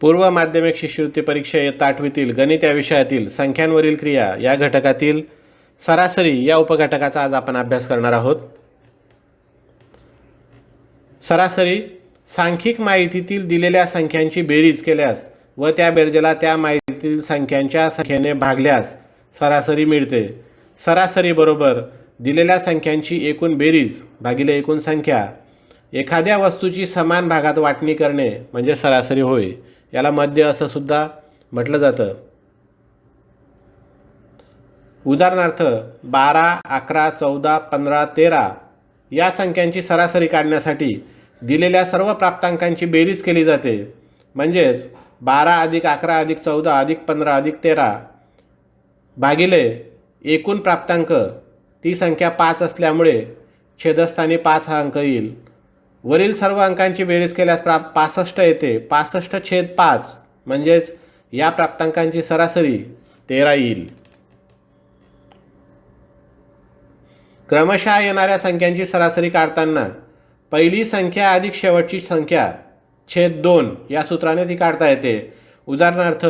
पूर्व माध्यमिक शिष्यवृत्ती परीक्षा इयत्ता आठवीतील गणित या विषयातील संख्यांवरील क्रिया या घटकातील सरासरी या उपघटकाचा आज आपण अभ्यास करणार आहोत. सरासरी सांख्यिक माहितीतील दिलेल्या संख्यांची बेरीज केल्यास व त्या बेरजेला त्या माहितीतील संख्यांच्या संख्येने भागल्यास सरासरी मिळते. सरासरी बरोबर दिलेल्या संख्यांची एकूण बेरीज भागिले एकूण संख्या एखाद्या वस्तूची समान भागात वाटणी करणे म्हणजे सरासरी होय. याला मध्य असं सुद्धा म्हटलं जातं. उदाहरणार्थ बारा अकरा चौदा पंधरा तेरा या संख्यांची सरासरी काढण्यासाठी दिलेल्या सर्व प्राप्तांकांची बेरीज केली जाते. म्हणजेच बारा अधिक अकरा अधिक चौदा अधिक पंधरा अधिक तेरा भागिले एकूण प्राप्तांक ती संख्या पाच असल्यामुळे छेदस्थानी पाच हा अंक येईल. वरील सर्व अंकांची बेरीज केल्यास प्रा पासष्ट येते. पासष्ट छेद पाच म्हणजेच या प्राप्तांकांची सरासरी तेरा येईल. क्रमशः येणाऱ्या संख्यांची सरासरी काढताना पहिली संख्या अधिक शेवटची संख्या छेद दोन या सूत्राने ती काढता येते. उदाहरणार्थ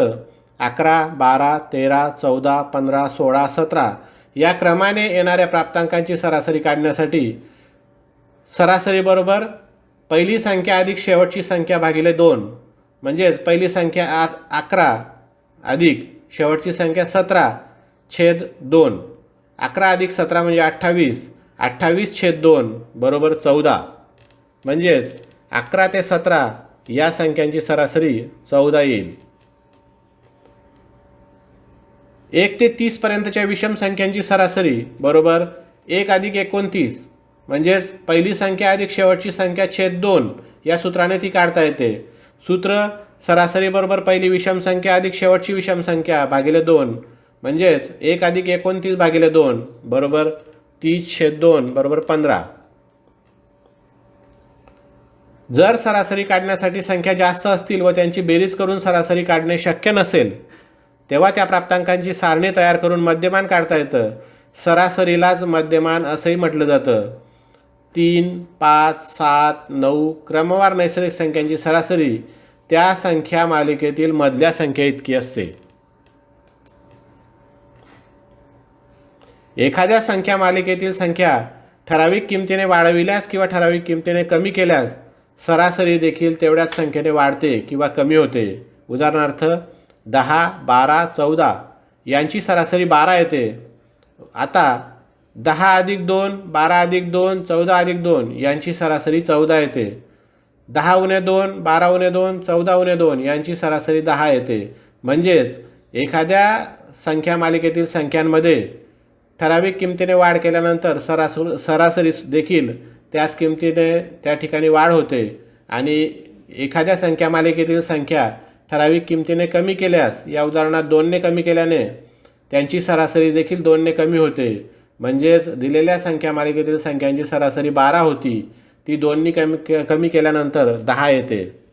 अकरा बारा तेरा चौदा पंधरा सोळा सतरा या क्रमाने येणाऱ्या प्राप्तांकांची सरासरी काढण्यासाठी सरासरी बरोबर पहिली संख्या अधिक शेवटची संख्या भागिले दोन. म्हणजेच पहिली संख्या आ अकरा अधिक शेवटची संख्या सतरा छेद दोन. अकरा अधिक सतरा म्हणजे अठ्ठावीस. अठ्ठावीस छेद दोन बरोबर चौदा. म्हणजेच अकरा ते सतरा या संख्यांची सरासरी चौदा येईल. एक ते तीसपर्यंतच्या विषम संख्यांची सरासरी बरोबर एक अधिक एकोणतीस. म्हणजेच पहिली संख्या अधिक शेवटची संख्या छेद दोन या सूत्राने ती काढता येते. सूत्र सरासरी बरोबर पहिली विषम संख्या अधिक शेवटची विषम संख्या भागिले दोन. म्हणजेच एक अधिक एकोणतीस भागिले दोन बरोबर तीस छेद दोन बरोबर पंधरा. जर सरासरी काढण्यासाठी संख्या जास्त असतील व त्यांची बेरीज करून सरासरी काढणे शक्य नसेल तेव्हा त्या प्राप्तांकांची सारणी तयार करून मध्यमान काढता येतं. सरासरीलाच मध्यमान असंही म्हटलं जातं. तीन पाच सात नऊ क्रमवार नैसर्गिक संख्यांची सरासरी त्या संख्या मालिकेतील मधल्या संख्या इतकी असते. एखाद्या संख्या मालिकेतील संख्या ठराविक किमतीने वाढविल्यास किंवा ठराविक किमतीने कमी केल्यास सरासरी देखील तेवढ्याच संख्येने वाढते किंवा कमी होते. उदाहरणार्थ दहा बारा चौदा यांची सरासरी बारा येते. आता दहा अधिक दोन बारा अधिक दोन चौदा अधिक दोन यांची सरासरी चौदा येते. दहा उणे दोन बारा उणे दोन चौदा उणे दोन यांची सरासरी दहा येते. म्हणजेच एखाद्या संख्या मालिकेतील संख्यांमध्ये ठराविक किमतीने वाढ केल्यानंतर सरासर सरासरी देखील त्याच किमतीने त्या ठिकाणी वाढ होते आणि एखाद्या संख्या मालिकेतील संख्या ठराविक किमतीने कमी केल्यास या उदाहरणात दोनने कमी केल्याने त्यांची सरासरी देखील दोनने कमी होते. म्हणजेच दिलेल्या संख्या मालिकेतील संख्यांची सरासरी बारा होती. ती दोन्ही कमी कमी केल्यानंतर दहा येते.